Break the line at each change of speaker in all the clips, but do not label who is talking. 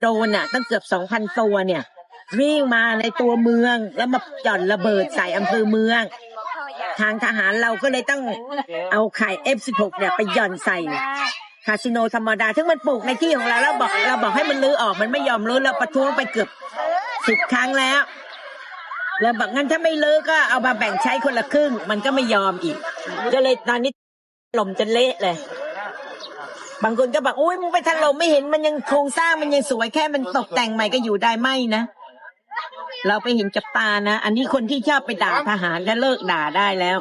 โดรนอะตั้งเกือบสองพันตัวเนี่ย วิ่งมาในตัวเมืองแล้วมาหย่อนระเบิดใส่อำเภอเมือง ทางทหารเราก็เลยต้องเอาไข่ F16 เนี่ยไปหย่อนใส่คาสิโนธรรมดาซึ่งมันปลูกในที่ของเราแล้วบอกเราบอกให้มันลื้อออกมันไม่ยอมลื้อเราประท้วงไปเกือบสิบครั้งแล้วแล้วบอกงั้นถ้าไม่ลื้อก็เอามาแบ่งใช้คนละครึ่ง มันก็ไม่ยอมอีก ก็เลยตอนนี้ล่มจนเละเลย บางคนก็บอกอุ้ยมึงไปถล่มไม่เห็นมันยังโครงสร้างมันยังสวยแค่มันตกแต่งใหม่ก็อยู่ได้ไม่นะ เราไปเห็นกับตานะ อันนี้คนที่ชอบไปด่าทหารก็เลิกด่าได้แล้ว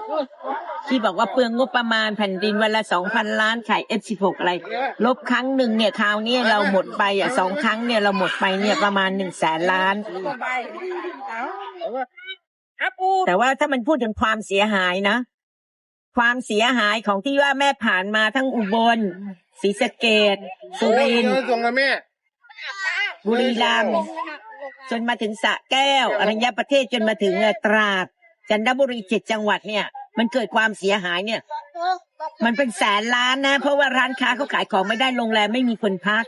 ที่บอกว่าเปลืองงบประมาณแผ่นดินวันละสองพันล้านขาย F16 อะไร ลบครั้งหนึ่งเนี่ยคราวนี้เราหมดไปอะสองครั้งเนี่ยเราหมดไปเนี่ยประมาณหนึ่งแสนล้าน แต่ว่าถ้ามันพูดถึงความเสียหายนะ ความเสียหายของที่ว่าแม่ผ่านมาทั้งอุบลศรีสะเกดสุรินทร์
ส่งมาแม่
บุรีรัมย์จนมาถึงสระแก้วอรัญญประเทศจนมาถึงอ่อตราด จันทบุรีเจ็ดจังหวัดเนี่ย มันเกิดความเสียหายเนี่ย มันเป็นแสนล้านนะ เพราะว่าร้านค้าเขาขายของไม่ได้โรงแรมไม่มีคนพัก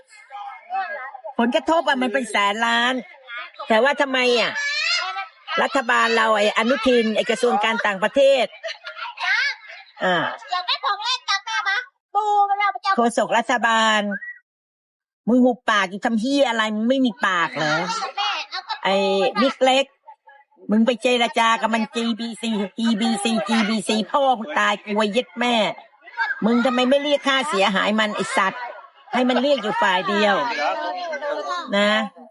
ผลกระทบอะมันเป็นแสนล้าน แต่ว่าทำไมอะรัฐบาลเราไอ้อนุทินไอ้กระทรวงการต่างประเทศ อ่า
อยากได้ของเล่นจับแม่ปะปูเราไปจับ
โฆษกรัฐบาล มึงหุบปากอยู่ทำเฮียอะไรมึงไม่มีปากเหรอ
แม่เอากระ
ไอ้นิกเล็ก มึงไปเจรจากับมัน GBC GBC GBC พ่อมึงตายกลัวเย็ดแม่ มึงทำไมไม่เรียกค่าเสียหายมันไอสัตว์ ให้มันเรียกอยู่ฝ่ายเดียว นะ
เ